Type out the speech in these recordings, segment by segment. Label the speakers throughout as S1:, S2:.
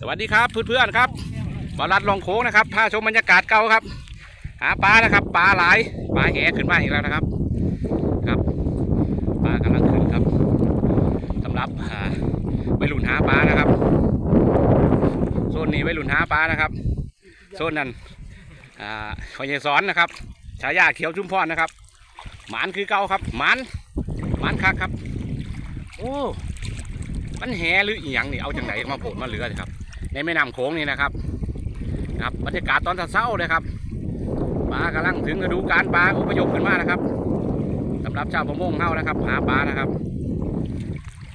S1: สวัสดีครับเพื่อนๆครับบอลัดลองโค้งนะครับพาชมบรรยากาศเก่าครับ หาปลานะครับปลาหลายปลาแหขึ้นมาอีกแล้วนะครับครับปลากำลังขึ้นครับสำหรับอ่าไปหลุนหาปลานะครับโซนนี้ไปหลุนหาปลานะครับโซนนั้นอ่าขอยายสอนนะครับฉายาเขียวชุ่มพรนะครับหมานคือเก่าครับหมานหมานคักครับ โอ้มันแหหรืออีหยังนี่เอาจังไหนมาโผล่มาเหลือครับ ในแม่น้ำโขงนี่นะครับครับบรรยากาศตอนเช้าๆเลยครับปลากำลังถึงฤดูการปลาอุปยพขึ้นมานะครับสำหรับชาวประมงเฮานะครับ หาปลานะครับ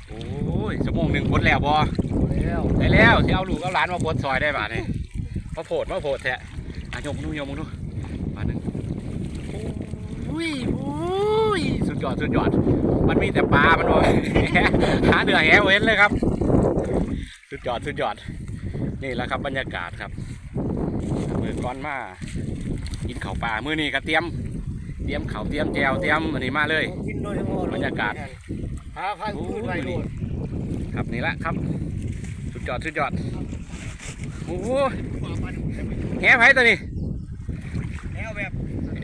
S1: โอ้ยชั่วโมงหนึ่งพดแล้วบอ
S2: แล้ว
S1: ได้แล้วที่เอาลูกเอาหลานมาพดซอยได้ป่ะเนี่ยมาโผดมาโผดแท้อะยกมือดูยกมือดูมาหนึ่งโอ้ยโอ้ยสุดยอดสุดยอด มันมีแต่ปลามันบอกหาเดือแหเว้นเลยครับ สุดยอดสุดยอด นี่แหละครับบรรยากาศครับมือก้อนมากินข้าวปลามือนี้ก็เตรียม เตรียมข้าวเตรียมแจวเตรียมอันนี้มาเลย
S2: กินโดยเฉพาะ
S1: บรรยากาศ
S2: หาพันขึ้นไปโดด
S1: ครับนี่แหละครับสุดยอดสุดยอดโอ้โหแหไผตัวนี้
S2: แล้วแบบ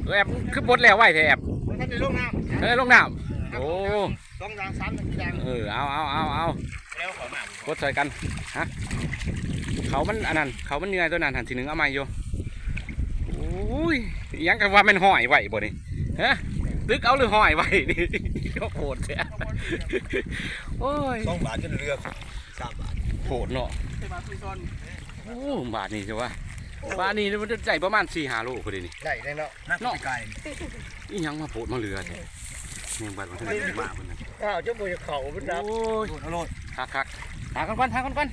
S1: แอบคือบดแล้วไหวแถบ
S2: ท่านในลูกน้ำ
S1: เฮ้ยลงน้ำโอ้
S2: ต้องยางซ้ำต้องยาง
S1: เออเอาเอาเอาเอา
S2: แล้วขอมา
S1: กดใส่กันฮะ เขามันอันนั้นเขามันเหนื่อยตัวนั้นหันทีหนึ่งเอามาอยู่โอ้ยอิหยังกันว่ามันห้อยไหวบ่นี่ฮะตึกเอาหรือห้อยไหวนี่ก็โหดแท้โอ้ย
S2: สองบาทจนเรือสามบาท
S1: โหดเนาะ
S2: ใช่บาทซุยซอน
S1: โอ้บาทนี่ใช่ปะบาทนี่มันจะใจประมาณสี่ห้าโลพอดีนี่
S2: ได้ได้เนาะนักไก่
S1: อีหยังมาโผล่มาเรือแท้นี่บาทมันถึงมาเพิ่นน่ะ
S2: อ้าวเจ้าบุญเข่าบุญดับ
S1: โอ้ย
S2: โลด
S1: คักคักหากันก่อนหากันก่อน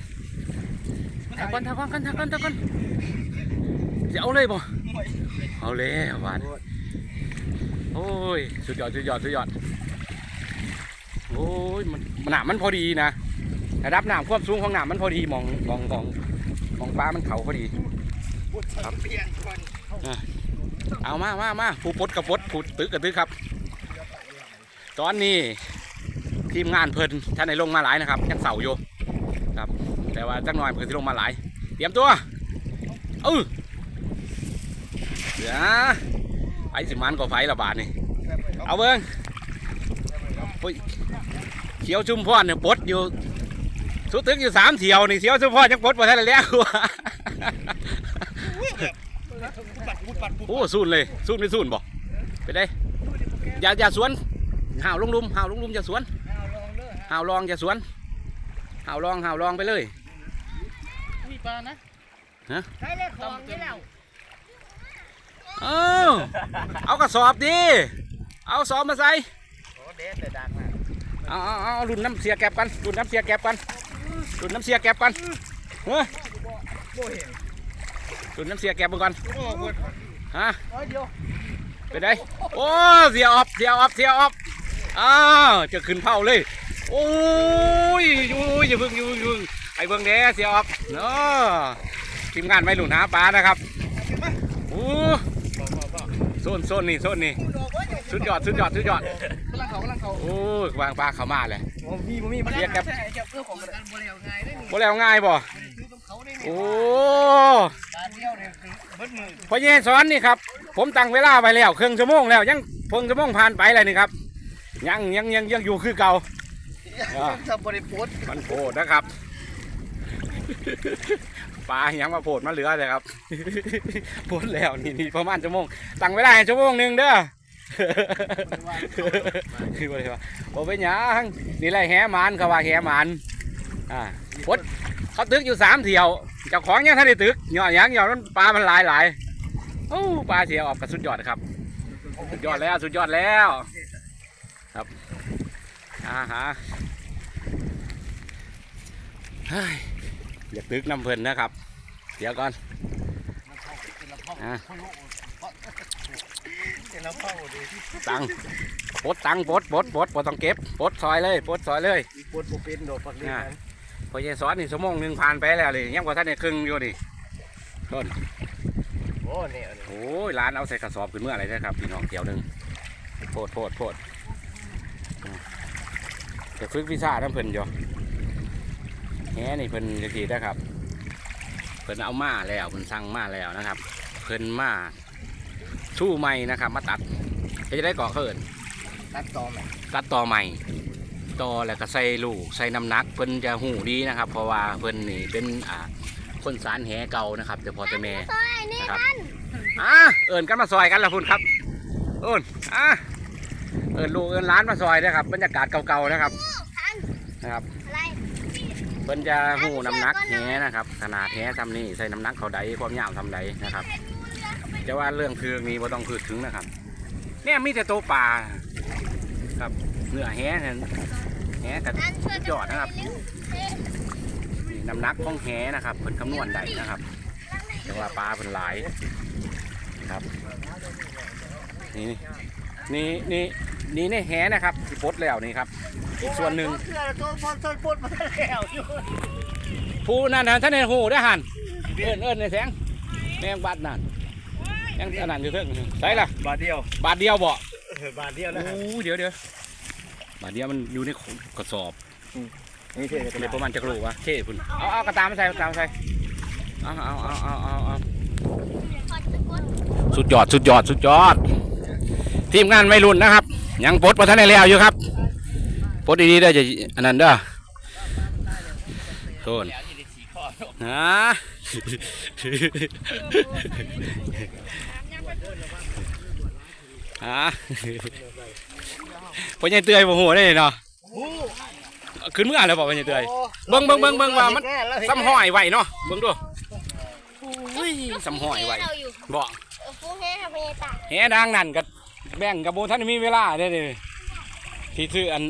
S1: หากันหากันหากันหากันจะเอาเลยบ่เอาเลยบาทโอ้ยสุดยอดสุดยอดสุดยอดโอ้ยมันหนามมันพอดีนะระดับหน้ำความสูงของหน้ำมันพอดีมองมองมองมองปลามันเขาพอดี
S2: บุญสามเอน
S1: เอามามามาผู้ปดกับปดผู้ตึกกับตึกครับ ตอนนี้ทีมงานเพิ่นท่านในลงมาหลายนะครับยังเสาอยู่ครับ แต่ว่าจักหน่อยเพิ่นสิลงมาหลาย เตรียมตัวเออเดี๋ยวไอ้สิมันก็ไฟระบาดนี่เอาเบิ้งโอ้ยเขียวชุมพรเนี่ยปดอยู่สุดตึกอยู่สามเที่ยวนี่เขียวชุมพรยังปดมาทันได้แล้วโอ้สูนเลยสูนไม่สูนบ่ไปได้อย่าอย่าสวนห่าวลงลุมห่าวลงลุมอย่าสวนห่าวลองอย่าสวนห่าวลองห่าวลองไปเลย
S2: ปลานะ
S1: ฮะ
S2: ใช้เลขของนี่แล้ว
S1: เออเอากระสอบดิเอาสอบมาใส่
S2: โอ้เด็ดแต่ดังนะ
S1: เอาเอาเอารุ่นน้ำเสียแก็บกันรุ่นน้ำเสียแก็บกันรุ่นน้ำเสียแก็บกันเฮ้ย
S2: โม่เห็น
S1: รุ่นน้ำเสียแก็บมันก่อน
S2: โอ้บุญ
S1: ฮะ
S2: ร้อยเดียว
S1: ไปได้โอ้เสียออฟเสียออฟเสียออฟอ้าวจะขึ้นเผาเลยโอ้ยโอ้ยอย่าเพิ่งอย่าเพิ่งอย่า เพิ่งไอ้เบิ่งแด้เสียออฟเนาะทีมงานไม่หลุนหาปลานะครับโอ้โซนโซนนี่โซนนี่สุดยอดสุดยอดสุดยอด
S2: กำลังเขากำลังเขา
S1: โอ้ยวางปลาเข้ามาเลย
S2: โอ้มีบ่มีมันเรียกครับจะเพื่อของกันบริเอาง่ายได้นี่
S1: บ่แล้วง่ายบ่
S2: ซื้อตรงเขาได้นี่
S1: โอ้
S2: ตาเดียวเนี่ยคือเบิดมือ
S1: พอเยสอนนี่ครับ ผมตั้งเวลาไว้แล้วครึ่งชั่วโมงแล้วยังเพิ่งชั่วโมงผ่านไปเลยนี่ครับ ยังยังยังยังอยู่คือเก่า
S2: ถ้าบริโภค
S1: มันโผดนะครับ ปลายังมาโผดมาเหลือเลยครับโผดแล้วนี่นี่ประมาณชั่วโมงตั้งเวลาให้ชั่วโมงหนึ่งเด้อคือว่าอะไรวะโอ้เป็นหยังนี่แหละแหหมันเขาว่าแหหมันอ่าโผดเขาตึกอยู่สามเที่ยวเจ้าของยังท่านได้ตึกหย่อนหยังหย่อนมันปลามันหลายหลายโอ้ปลาเสียออกกับสุดยอดครับ สุดยอดแล้วสุดยอดแล้ว ครับอาหาเฮ้ อย่าตึกน้ำเพลินนะครับ เดี๋ยวก่อนอะ
S2: แล้วเข้าดี
S1: ตังปลดตังปลดปลดปลดปลดต้องเก็บปลดซอยเลยปลดซอยเลย
S2: ปวดปวดเป็นโดดปักนี่
S1: พอเยสอนนี่ชั่วโมงหนึ่งผ่านไปแล้วเลยยังกว่าท่านในครึ่งอยู่นี่ต้น
S2: โอ้เนี่ย
S1: โอ้ยร้านเอาใส่กระสอบขึ้นเมื่อไหรนะครับพี่น้องเกี่ยวหนึ่งโพดโพดโพดอืมจะฝึกวิชาน้ำเพลินอยู่ แหนี่เพลินจะทีนะครับ เพิ่นเอามาแล้วเพิ่นสั่งมาแล้วนะครับ เพิ่นมาชู้ใหม่นะครับ มาตัดเฮ็ดจะได้ก่อเขิน
S2: ตัดต่อไหม
S1: ตัดต่อใหม่ต่อแล้วก็ใส่ลูกใส่น้ำหนัก เพิ่นจะหูดีนะครับ เพราะว่าเพิ่นนี่เป็นอ่าคนสารแหเก่านะครับแต่พอแต่แม่นะครับอะเอิญกันมาซอยกันละพุ่นครับเอิญอะเอิญลูกเอิญร้านมาซอยนะครับบรรยากาศเก่าๆนะครับนะครับ
S3: อะไร
S1: เพิ่นจะหูน้ำหนักแหนะครับ ขนาดแหทำนี่ใส่น้ำหนักเขาใดความยาวทำใดนะครับจะว่าเรื่องคือมีบ่ต้องคือถึงนะครับ เนี่ยมีแต่ตัวปลาครับเนื้อแหนั่นแหกับ
S3: นั่นช่วย
S1: อดนะครับนี่น้ำหนักของแหนะครับเพิ่นคำนวณได้นะครับแต่ว่าปลาเพิ่นหลายนะครับ นี่นี่นี่ นี่ในแหนะครับที่ปลดแล้วนี่ครับอีกส่วนหนึ่ง
S2: เสื้อตัวพอต้นพูดมาแล้วอยู่
S1: ผู้นั่นนะท่านในหูได้อหันเอิ้นเอิ้นในแสงแมงบัดนั่นยังอันนั้นอยู่เพิ่งใส่ละ
S2: บาทเดียว
S1: บาทเดียวบ่
S2: บาทเดียว
S1: โอ้
S2: นะ
S1: เดี๋ยวเดี๋ยวบาทเดียวมันอยู่ในกระสอบ
S2: นี่เท่
S1: เลยประมาณจะกรูวะเท่คุณเอาเอากระตามมาใส่กระตามมาใส่เอาเอาเอาเอาเอาเอาสุดยอดสุดยอดสุดยอด ทีมงานไม่รุ่นนะครับ ยังปลดมาท่านในแล้วอยู่ครับปลดดีๆได้อจะอันนั้นเด้อโทษฮะฮะพ่อใหญ่เตยบ่หัวได้เนาะขึ้นเมื่อแล้วบอกพ่อใหญ่เตยเบิ่งเบิ่งเบิ่งเบิ่งว่ามันซ้ำห้อยไหวเนาะเบิ่งดูอุ้ยซ้ำห้อยไหว
S3: เราอยู่
S1: บอก
S3: เออฟูแห้ทำไมตา
S1: แหดังนั่นกับ แบ่งกับโบท่านมีเวลาเด้อเด้อที่ซื้ออัน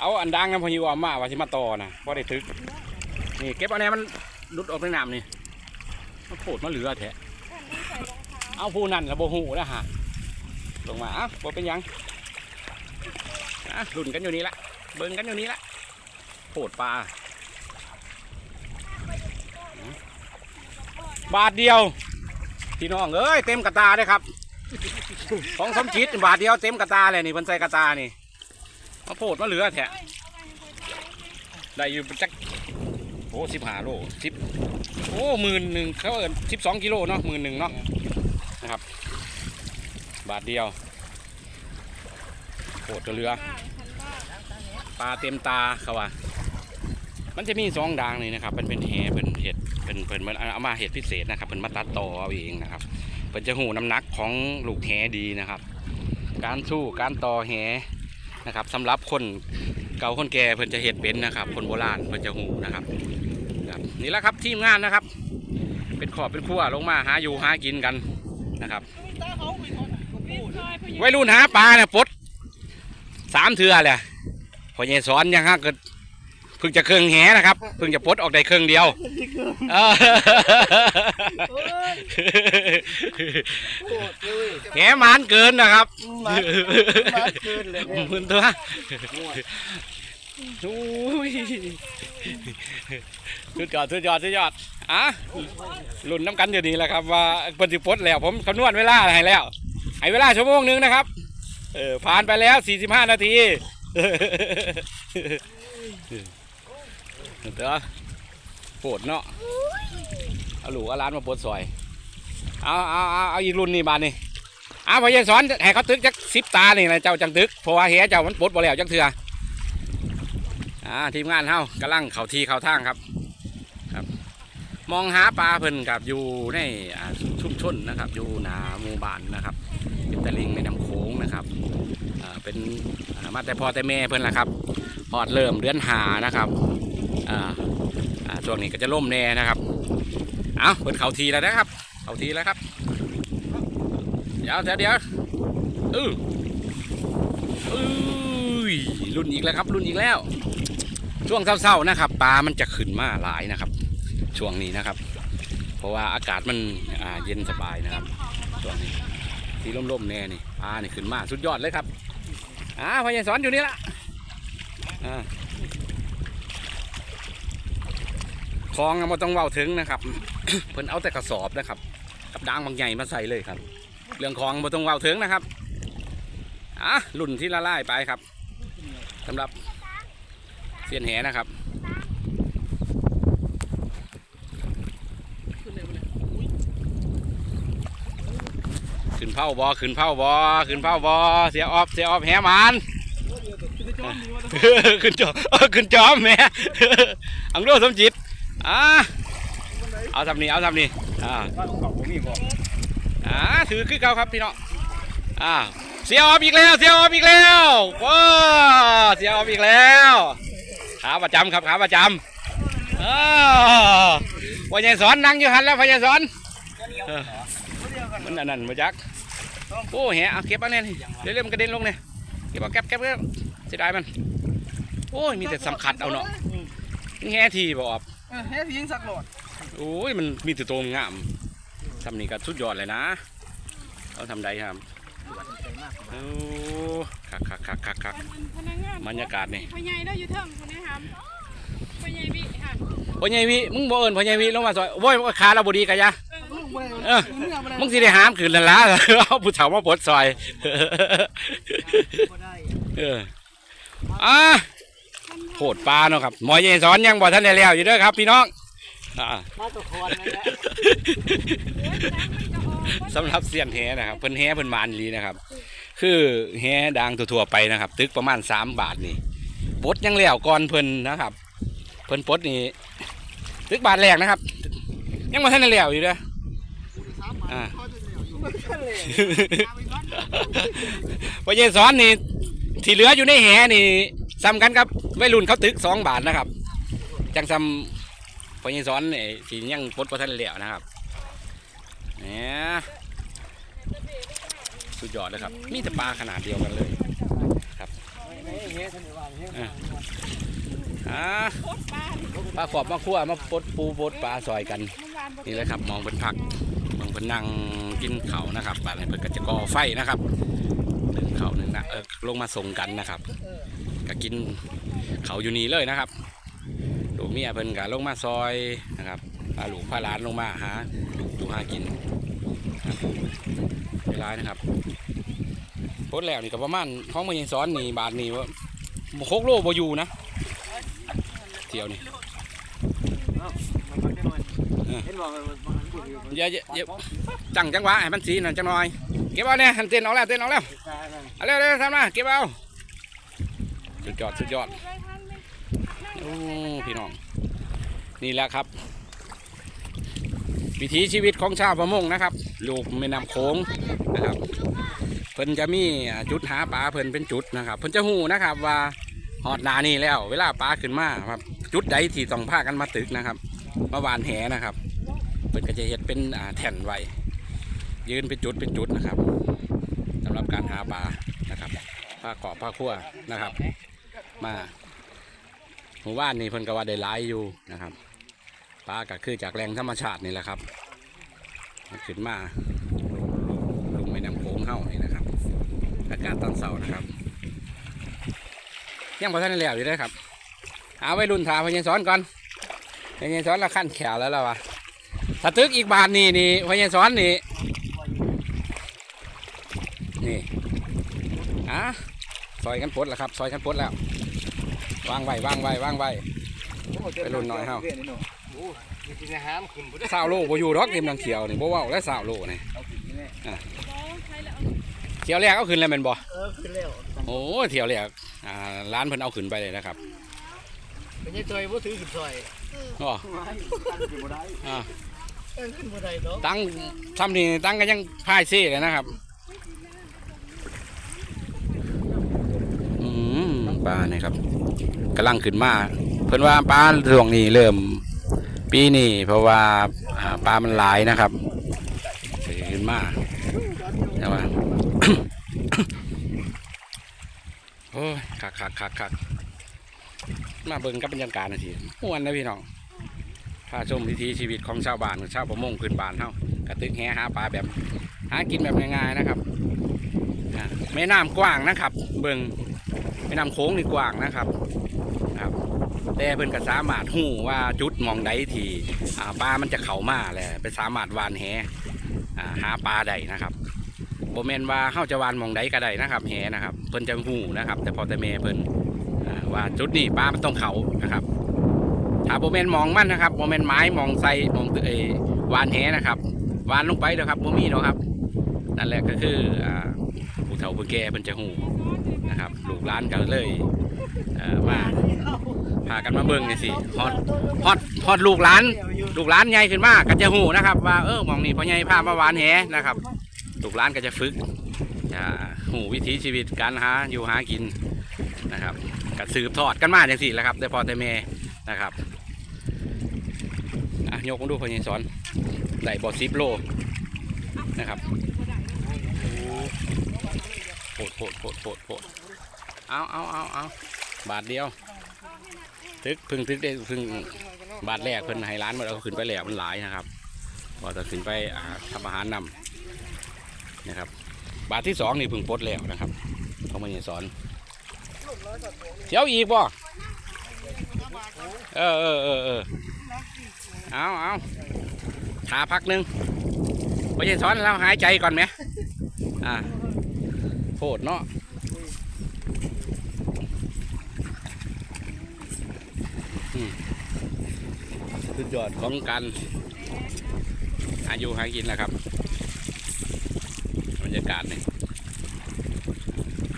S1: เอาอันดังนั้นพอยู่เอามาว่าสิมาต่อนะพอได้ตึก นี่เก็บอาแน่มันหลุดออกในน้ำนี่มันโผดมาเหลือแท้เอาผู้นั่นแล้วโบหูแล้วฮะลงมาอะบ่เป็นยังอะลุ่นกันอยู่นี่ละเบิ่งกันอยู่นี่ละโผดปลาบาทเดียว พี่น้องเอ้ยเต็มกระตาเลยครับ ของสมจิตบาทเดียวเต็มกระตาเลยนี่เพิ่นใส่กระตานี่มาโพดมาเหลือแท้ได้อยู่จักโอ้สิบห้าโลสิบโอ้หมื่นหนึ่งเขาเอินสิบสองกิโลเนาะหมื่นหนึ่งเนาะนะครับ บาทเดียวโพดเรือปลาเต็มตาเขาว่ามันจะมีสองด่างนี่นะครับมันเป็นแหเป็นเห็ดเป็นเป็นมันเอามาเห็ดพิเศษนะครับเป็นมาตัดต่อเอาเองนะครับ เป็นจะหูน้ำหนักของลูกแหดีนะครับ การสู้การต่อแหนะครับสำหรับคนเก่าคนแก่เพิ่นจะเห็ดเป็นนะครับ คนโบราณเพิ่นจะหูนะครับครับนี่แหละครับทีมงานนะครับ เป็นขอบเป็นขั้วลงมาหาอยู่หากินกันนะครับไวัยรุ่นหาปลาเนี่ยปดสามเทือแหละพอเยสอนยังฮะเกิด เพิ่งจะเครื่องแหนะครับเพิ่งจะปลดออกได้เครื่องเดียวเออแหมานเกินนะครับ
S2: มามาคืนเลยเนี่ย
S1: หมื่นตัวโอ้ยสุดยอดสุดยอดสุดยอดอะรุ่นน้ำกันอยู่ดีแหละครับว่าเพิ่นสิปลดแล้ว ผมคำนวณเวลาให้แล้วให้เวลาชั่วโมงหนึงนะครับ เออผ่านไปแล้ว 45 นาที เด้อปวดเนาะเอาหลูเอาร้านมาปวดซอย เอาเอาเอาเอาอีกรุ่นนี่บานนี่เอาพอเย็นสอนให้เขาตึกจักสิบตานี่นะเจ้าจังตึกเพราะว่าเฮียเจ้ามันปวดบ่แล้วจังเถื่ออ่าทีมงานเฮากำลังเข่าทีเข่าทางครับครับ มองหาปลาเพิ่นกับอยู่ในชุมชนนะครับ อยู่หนาหมู่บ้านนะครับเป็นตะลิงในน้ำโขงนะครับเป็นมาแต่พ่อแต่แม่เพิ่นละครับพอดเริ่มเดือนหานะครับ อ่าอ่าช่วงนี้ก็จะล่มแน่นะครับเอาเปิดเขาทีแล้วนะครับ เขาทีแล้วครับ เดี๋ยวเดี๋ยวเดี๋ยวอืออือรุ่นอีกแล้วครับ รุ่นอีกแล้ว ช่วงเศร้าๆนะครับปลามันจะขึ้นมาหลายนะครับ ช่วงนี้นะครับ เพราะว่าอากาศมันอ่าเย็นสบายนะครับช่วงนี้ที่ร่มๆแน่นี่ปลานี่ขึ้นมาสุดยอดเลยครับอ่าพยังสอนอยู่นี่ละอ่า คลองไม่ต้องเว้าถึงนะครับ เพิ่นเอาแต่กระสอบนะครับกับด่างบางใหญ่มาใส่เลยครับ เรื่องคลองไม่ต้องเว้าถึงนะครับอะรุ่นที่ละลายไปครับสำหรับเสียนแหนะครับขึ้นเผาบอขึ้นเผาบอขึ้นเผาบอเสียออฟเสียออฟแหมันขึ้นจอมขึ้นจอมแม่อังโลสมจิต อ่าเอาทำนี่เอาทำนี่อ่า
S3: อ่า
S1: ถือคือเก่าครับพี่น้องอ่าเสียออฟอีกแล้ว เสียออฟอีกแล้วว้าเสียออฟอีกแล้วขาประจำครับขาประจำอ้าวพญายสอนนั่งอยู่หันแล้วพญายสอนเออมันอันนั้นมาจักโอ้แหเอาเก็บเอันนี้เรื่อมันกระเด็นลงเนี่ยเก็บเอาแก็บเก็บเสียดายมัน โอ้ยมีแต่สำคัญเอาเนาะนี่แห่ทีบอก
S2: เออให้ยิงสักหลอด
S1: โอ้ยมันมีแต่ตัวงามทำนี่ก็สุดยอดเลยนะเขาทำได้ครับโอ้คักคักคักคักคัก
S4: พนักงาน
S1: บรรยากาศนี่
S4: พ่อใหญ่ได้อยู่เทิงคนนี้ครับพ่อใหญ่บิค่ะ
S1: พ่อใหญ่วิมึงบ่เอิญพ่อใหญ่วิลงมาซอยโว้ยขาเราบ่ดีกันยะ
S2: ลูกบ่ได้
S1: เออ
S2: เมื่อบ่ได้
S1: มึงสิได้หามขืนนั่นล่ะเอาผู้เฒ่ามาปลดซอย
S2: บ่ได้
S1: เอออะ โหดปลาเนาะครับหมอใหญ่สอนยังบ่ทันได้แล้วอยู่เด้อครับ พี่น้องอ่า
S2: มาตัวคอนนั่นแหละ
S1: สำหรับเสียนแหนะครับเพิ่นแหเพิ่นมานอีหลีนะครับ คือแหดังทั่วๆไปนะครับ ตึกประมาณ 3 บาทนี่ปลดยังแล้วก่อนเพิ่นนะครับ เพิ่นปลดนี่ตึกบาทแรกนะครับ ยังบ่ทันได้แล้วอยู่เด้ออ่าพ่อใหญ่สอนนี่ที่เหลืออยู่ในแหนี่ ซ้ำกันครับวัยรุ่นเขาตึกสองบาทนะครับ จังซ้ำพอใหญ่สอนนี่ที่ยังปลดประทันเหลียวนะครับเนี่ยสุดยอดเลยครับ มีแต่ปลาขนาดเดียวกันเลยอ่าปลาขอบมาคั่วมาปดปูปดปลาซอยกัน นี่เลยครับ มองเป็นผักมองเป็นนั่งกินเขานะครับป่านนี้เพิ่นก็จะก่อไฟนะครับหนึ่งเขาหนึ่งนะเออลงมาส่งกันนะครับ ก็กินเขาอยู่นี่เลยนะครับลูกเมียเพิ่นก็ลงมาซอยนะครับพาลูกพาหลานลงมาหาดูหากินเวลานะครับโพสต์แล้วนี่ก็ประมาณของมันยังซ้อนนี่บาทนี่ว่าโคกโลบอยู่นะเที่ยวนี่
S3: เห็นบ่มันมันพูดอยู่
S1: อย่าอย่าอย่าจังจังหวะให้มันสีนั่นจังหน่อย เก็บเอาเนี่ยหันเต้นเอาแล้วเต้นเอาแล้วเอาเร็วเร็วทำมาเก็บเอา สุดยอดสุดยอดโอ้พี่น้อง นี่แหละครับ วิถีชีวิตของชาวประมงนะครับ ลูกแม่น้ำโขงนะครับ เพิ่นจะมีอ่าจุดหาปลาเพิ่นเป็นจุดนะครับ เพิ่นจะหูนะครับว่าหอดนานี่แล้ว เวลาปลาขึ้นมาครับ จุดใดที่ต้องพากันมาตึกนะครับมาหวานแหนะครับ เพิ่นก็จะเฮ็ดเป็นแท่นไว้ยืนเป็นจุดเป็นจุดนะครับสำหรับการหาปลานะครับผ้าเกาะผ้าขั้วนะครับ มาหมู่บ้านนี่เพิ่นก็ว่าได้หลายอยู่นะครับปลาก็คือจากแรงธรรมชาตินี่แหละครับขึ้นมาลงแม่น้ำโขงเข้านี่นะครับอากาศตอนเช้านะครับยังพอท่านแล้วอยู่เลยครับเอาไว้รุ่นถาพญสอนก่อนพญสอนละขั้นแขวแล้วล่ะวะถ้าตึกอีกบาทนี่นี่พญสอนนี่นี่อะซอยกันปดแล้วครับซอยกันปดแล้ว วางไว้วางไว้วางไว้ไปรุ่นหน่อยเฮา
S3: โอ้ยกินอาหารขึ้นบ่ได้
S1: สาวโลบ่อยู่ดอกเต็มดังเขียวนี่บ่เว้าและสาวโลนี่
S3: เอากินแน่
S1: เขียวแรกเอาขึ้นแล้วแม่นบ่
S2: เออขึ้นแล้ว
S1: โอ้เที่ยวแรกอ่าร้านเพิ่นเอาขึ้นไปเลยนะครับ
S2: เป็นยังซอยบ่ถือขึ้นซอย
S1: อ๋อ
S3: กินบ่ได้
S1: อ่า
S2: เออขึ้นบ่ได้ดอก
S1: ตั้งทำนี่ตั้งก็ยังพายซี่เลยนะครับอืมปลาเนี่ยครับ กำลังขึ้นมาเพิ่นว่าปลาช่วงนี้เริ่ม ปีนี้เพราะว่าปลามันหลายนะครับขึ้นมาแต่ว่าโอ้ยคักคักคักคักมาเบิ่งกับบรรยากาศนาทีม่วนนะพี่น้องพาชมวิถีชีวิตของชาวบ้านชาวประมงพื้นบ้านเฮากระตึกแหหาปลาแบบหากินแบบง่ายๆนะครับแม่น้ำกว้างนะครับ เบิ่ง แม่น้ำโค้งนี่กว้างนะครับครับ แต่เพิ่นก็สามารถหู้ว่าจุดมองใดที่ปลามันจะเข้ามาแหละไปสามารถวานแห่หาปลาได้นะครับโบแมนว่าเข้าจะวานมองใดก็ได้นะครับแหนะครับ เพิ่นจะหู้นะครับ แต่พอแต่แม่เพิ่นว่าจุดนี้ปลามันต้องเข่านะครับถ้าโบแมนมองมันนะครับโบแมนไม้มองใส่มองเออวานแหนะครับวานลงไปเด้อครับโบมีเนาะครับนั่นแหละก็คืออ่าผู้เฒ่าผู้แก่เพิ่นจะหู นะครับลูกหลานกันเลยมาพากันมาเบิ่งนี่สิฮอดฮอดฮอดลูกหลานลูกหลานใหญ่ขึ้นมากก็จะหูนะครับ ว่าเออมองนี่พ่อใหญ่พามาหวานแหนะครับลูกหลานก็จะฝึกหูวิถีชีวิตการหาอยู่หากินนะครับก็สืบทอดกันมาอย่างสี่แหละครับได้พอแต่แม่นะครับอะยกมาดูพ่อใหญ่สอนได้บอสิบโลนะครับ โผดโผดโผดโผดโผดเอาเอาเอาเอาบาทเดียว ทึกพึ่งทึกได้พึ่งบาทแรกเพิ่นให้ร้านมาเอาขึ้นไปแหล้วมันหลายนะครับพอจะขึ้นไปทำอาหารนำนะครับ บาทที่สองนี่พึ่งปลดแล้วนะครับเขามาเนี่ยสอนเที่ยวอีกบ่เออเออเออเออเอาเอาขาพักหนึ่งไปยัยสอนแล้วหายใจก่อนไหมอ่า โคตรเนาะสุดยอดของการอายุหากินนะครับบรรยากาศเนี่ย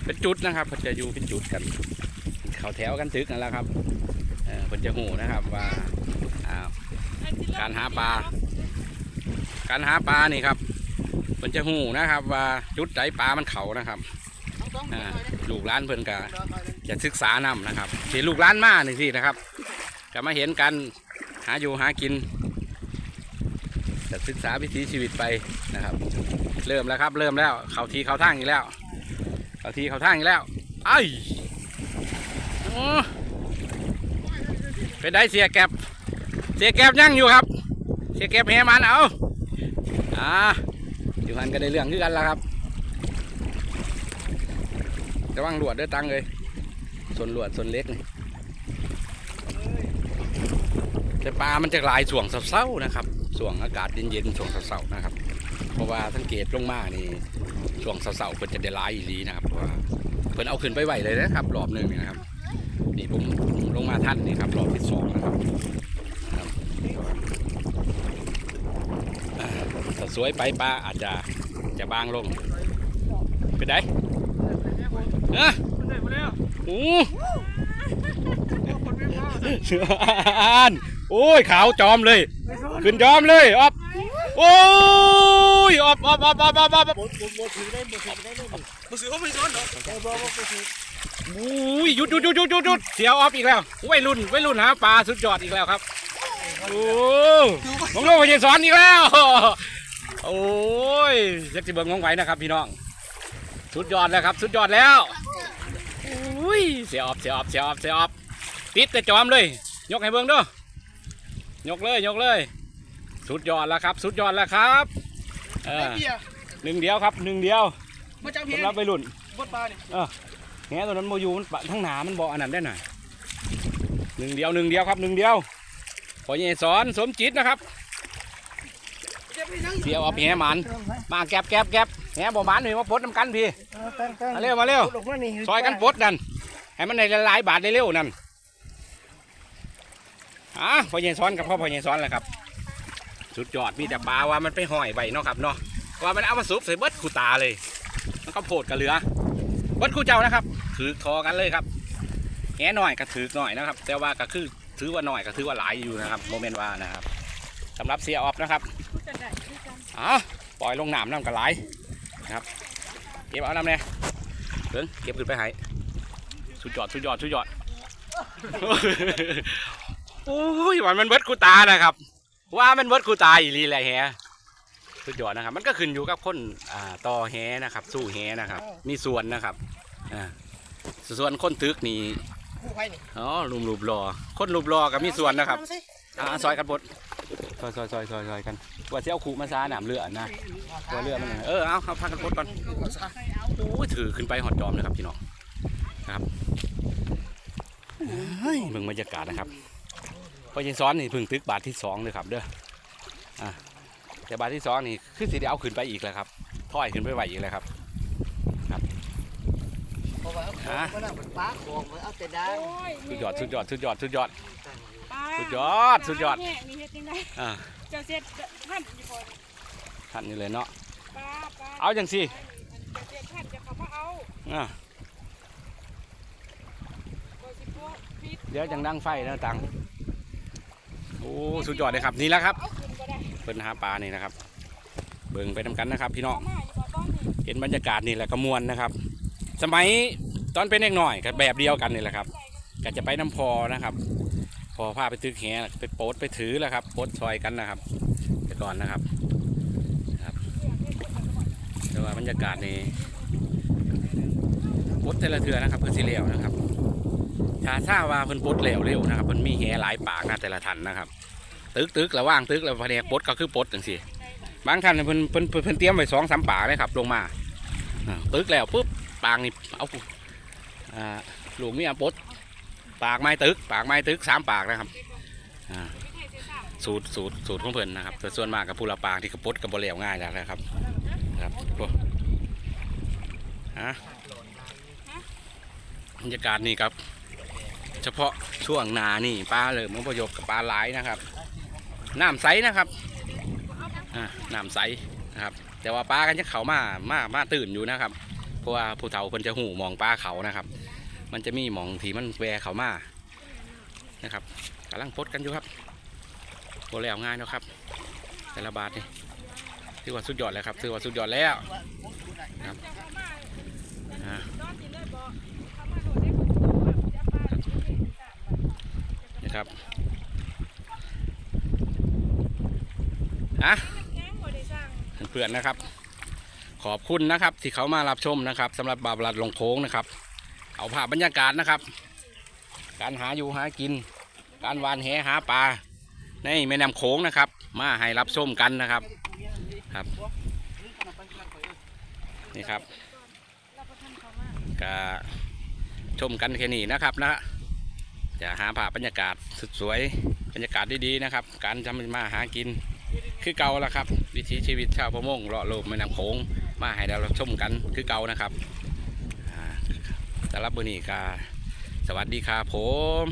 S1: เป็นจุดนะครับพิ่นจะอยู่เป็นจุดกัน เขาแถวกันตึกนั่นแหละครับออเพิ่นจะหูนะครับว่าอ่าการหาปลา การหาปลานี่ครับ นจะหูนะครับว่าจุดไหนปลามันเขานะครับลูกหลานเพิ่นก็จะศึกษานำนะครับสิลูกหลานมานี่สินะครับก็มาเห็นกันหาอยู่หากินจะศึกษาวิถีชีวิตไปนะครับ เริ่มแล้วครับ เริ่มแล้ว เขาทีเขาทางอีกแล้ว เขาทีเขาทางอีกแล้วไอ้โอ้เป็นได้เสียแก็บเสียแก็บยั่งอยู่ครับ เสียแก็บแหมันเอาอ่า อยู่หันก็ได้เรื่องคือกันแล้วครับระวังหลวดด้อตังเลยส่วนหลวดส่วนเล็กนี่แต่ปลามันจะลายส่วงเศร้าๆนะครับ ส่วงอากาศเย็นๆส่วงเศร้าๆนะครับ เพราะว่าสังเกตลงมานี่ช่วงเสาๆเพิ่นจะได้ลายอีลีนะครับเพราะว่าเพิ่นเอาขึ้นไปไหวเลยนะครับรอบหนึ่งนะครับ นี่ผมลงมาท่านนี่ครับรอบที่สองนะครับอ่าถ้า สวยไปปลาอาจจะจะบางลงเป็นไดเอะโอ้เสืออ่านโอ้ยขาวจอมเลย ขึ้นจอมเลยอ๊อบโอ้ยออบออบออบออบออบออบ
S2: มือสือเขาไม่ซ้อนเหรอ
S1: อุ้ยหยุดหยุดหยุดหยุดหยุดหยุดเสียวออบอีกแล้ววัยรุ่นวัยรุ่นหาปลาสุดยอดอีกแล้วครับโอ้มองโลกไปสอนอีกแล้ว โอ้ยยักษ์สิเบิงงงไหวนะครับ พี่น้อง สุดยอดแล้วครับ สุดยอดแล้วอุ้ยเสียออบเสียออบเสียออบเสียออบติดแต่จอมเลย ยกให้เบิ้งด้วยยกเลยยกเลย สุดยอดแล้วครับ สุดยอดแล้วครับเออ
S2: เบียร์
S1: หนึ่งเดียวครับหนึ่งเดียว
S2: มาจากเพีย
S1: สำหรับวัยรุ่น
S2: บดปลาเนี่ย
S1: แง่ตัวนั้นโมยูมันปะทั้งหนามันบอกอันนั้นได้หน่อยหนึ่งเดียวหนึ่งเดียวครับหนึ่งเดียวพอเยสอนสมจิตนะครับ
S2: เจ็บไปนั่ง
S1: เสียวเอาแหมันมาแก็บแก็บแก็บแหบ่หมันหน่อยมาปลดน้ำกันพี่มาเร็วมาเร็วซอยกันปลดนั่นให้มันในหลายบาทได้เร็วนั่นอะพอเยสอนกับพ่อพอเยสอนแหละครับ สุดยอดมีแต่ปลาว่ามันไปห้อยใบเนาะครับเนาะว่ามันเอามาซุปใส่เบิดคูตาเลยมันก็โผดกับเหลือเบิดคูเจ้านะครับ ถือคอกันเลยครับแหหน่อยก็ถือหน่อยนะครับ แต่ว่าก็คือถือว่าหน่อยก็ถือว่าหลายอยู่นะครับโมเมนต์ว่านะครับ สำหรับเสียออฟนะครับอ๋อปล่อยลงน้ำน้ำกระไหลนะครับ เก็บเอาน้ำเนี่ยเพิ่งเก็บขึ้นไปให้สุดยอดสุดยอดสุดยอดโอ้ยวันมันเบิดกูตานะครับ ว่ามันเบิดกูตาอีหลีแหละแฮสุดยอดนะครับ มันก็ขึ้นอยู่กับคนอ่าต่อแฮนะครับ สู้แฮนะครับ มีส่วนนะครับอ่าส่วนคนตึกนี่
S2: กู้ภัยนี่
S1: อ๋อลุมรูปรอ คนรูปรอก็มีส่วนนะครับอ่าซอยกันบด ซอยซอยซอยซอยซอยกันว่าจะเอาขู่มาซาหนามเรือนะตัวเรือมันน่ะเออเอาเอาพักกันบดก่อนโอ้ยถือขึ้นไปหอดจอมนะครับพี่น้องนะครับเฮ้ยเบิ่งบรรยากาศนะครับพอยังซ้อนนี่เพิ่งตึกบาทที่สองเลยครับเด้ออ่าแต่บาทที่สองนี่คือสิได้เอาขึ้นไปอีกแล้วครับถอยขึ้นไปไหวอีกแล้วครับ
S2: เพราะว่าเอาของมันน่ะมันปลาของมันเอาแต่ดัง
S4: โอ้ย
S1: สุดยอดสุดยอดสุดยอดสุดยอด
S4: ปลา
S1: สุดยอดสุดยอด
S4: ปลาแห้งนี่เฮ็ดจังได
S1: อ่า
S4: เจะเสร็จท่านอยู่บ่
S1: ท่านนี่เลยเนาะ
S4: ปลาปลา
S1: เอาจังสิ
S4: จะเจ็ดท่านจะเขามาเอา
S1: อะ
S4: ก็สิพวกพิษ
S1: เดี๋ยวจังดังไฟนะตังโอ้สุดยอดเลยครับนี่แหละครับ
S4: เอาขึ้นก็ได้
S1: เพิ่นหาปลานี่นะครับ เบิ่งไปทำกันนะครับ พี่น้อง
S4: เอามาอยู่บ่ต้อนนี่
S1: เห็นบรรยากาศนี่แหละก็มวนนะครับ สมัยตอนเป็นเด็กหน่อยก็แบบเดียวกันนี่แหละครับก็จะไปน้ำพอนะครับพ อพาไปตึกแหไปโป๊ดไปถือแล้วครับโป๊ดซอยกันนะครับแต่ก่อนนะครับครับแต่ว่าบรรยากาศนี่โป๊ดแต่ละเทือนะครับเพื่อสิเลี้ยวนะครับถ้าทราว่าเพิ่นโป๊ดเร็วเร็วนะครับมันมีแหหลายปากนะแต่ละทันนะครับ ตึกตึกระว่างตึกแล้วพเนกโป๊ดก็คือโป๊ดจังสิบางท่านเพิ่นเพิ่นเพิ่นเตรียมไว้สองสามปากเลยครับลงมาตึกแล้วปุ๊บปางนี่เอาอ่าลูกเมียปลด ปากไม้ตึก ปากไม้ตึกสามปากนะครับสูตรสูตรสูตรของเพิ่นนะครับแต่ส่วนมากกับผู้ละปางที่กระปดกับบเหลวง่ายแล้วนะครับครับโอ้ฮะบรรยากาศนี่ครับ เฉพาะช่วงนานี่ปลาเลยมันประยบกับปลาหลายนะครับน้ำใสนะครับอ่าน้ำใสนะครับ แต่ว่าปลากันจะเขามามามาตื่นอยู่นะครับ เพราะว่าผู้เฒ่าเพิ่นจะหูมองปลาเขานะครับ มันจะมีหมองที่มันแวเขามานะครับกำลังพดกันอยู่ครับโบแล้วง่ายนะครับ แต่ละบาทนี่ถือว่าสุดยอดแล้วครับถือว่าสุดยอดแล้วครับ
S4: นะ
S1: ครับอะเพื่อนๆนะครับ ขอบคุณนะครับที่เขามารับชมนะครับสำหรับบาบลัดลงโค้งนะครับ เอาภาพบรรยากาศนะครับ การหาอยู่หากิน การวานแหหาปลาในแม่น้ำโขงนะครับ มาให้รับชมกันนะครับครับ นี่ครับ
S4: ก็
S1: ชมกันแค่นี้นะครับนะจะหาภาพบรรยากาศสุดสวยบรรยากาศดีๆนะครับ การทำมาหากินคือเก่าแล้วครับ วิถีชีวิตชาวประมงเลาะโลมแม่น้ำโขงมาให้เราชมกันคือเก่านะครับ สำหรับวันนี้ก็สวัสดีครับผม